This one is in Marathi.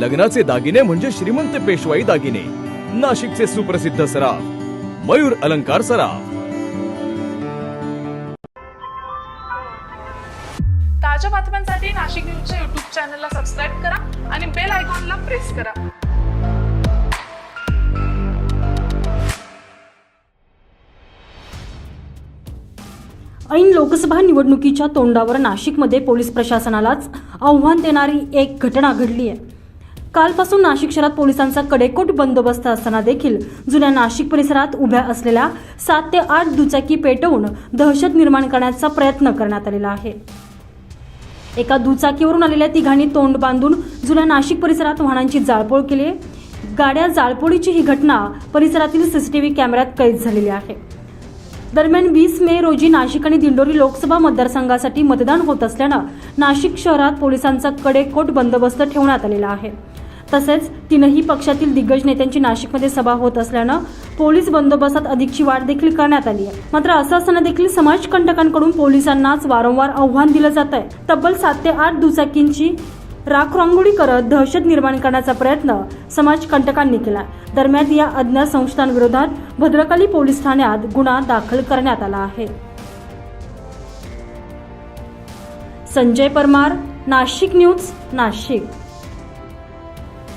लग्नाचे दागिने म्हणजे श्रीमंत पेशवाई दागिने. नाशिकचे सुप्रसिद्ध सराफ मयूर अलंकार सराफ. ताज्या बातम्यांसाठी नाशिक न्यूजच्या युट्यूब चॅनलला सबस्क्राईब करा आणि बेल आयकॉनला प्रेस करा. ऐन लोकसभा निवडणुकीच्या तोंडावर नाशिकमध्ये पोलीस प्रशासनालाच आव्हान देणारी एक घटना घडली आहे कालपासून नाशिक शहरात पोलिसांचा कडेकोट बंदोबस्त असताना देखील जुन्या नाशिक परिसरात उभ्या असलेल्या सात ते आठ दुचाकी पेटवून दहशत निर्माण करण्याचा प्रयत्न करण्यात आलेला आहे. एका दुचाकीवरून आलेल्या तिघांनी तोंड बांधून जुन्या नाशिक परिसरात वाहनांची जाळपोळ केली आहे. गाड्या जाळपोळीची ही घटना परिसरातील सीसीटीव्ही कॅमेऱ्यात कैद झालेली आहे. दरम्यान वीस मे रोजी नाशिक आणि दिंडोरी लोकसभा मतदारसंघासाठी मतदान होत असल्यानं नाशिक शहरात पोलिसांचा कडेकोट बंदोबस्त ठेवण्यात आलेला आहे. तसेच तीनही पक्षातील दिग्गज नेत्यांची नाशिकमध्ये सभा होत असल्यानं पोलीस बंदोबस्तात अधिकची वाढ देखील करण्यात आली आहे. मात्र असं असताना देखील समाजकंटकांकडून पोलिसांनाच वारंवार आव्हान दिलं जात आहे. तब्बल सात ते आठ दुचाकींची राखरांगोळी करत दहशत निर्माण करण्याचा प्रयत्न समाजकंटकांनी केला दरम्यान या अज्ञात संस्थांविरोधात भद्रकाली पोलीस ठाण्यात गुन्हा दाखल करण्यात आला आहे. संजय परमार नाशिक न्यूज नाशिक.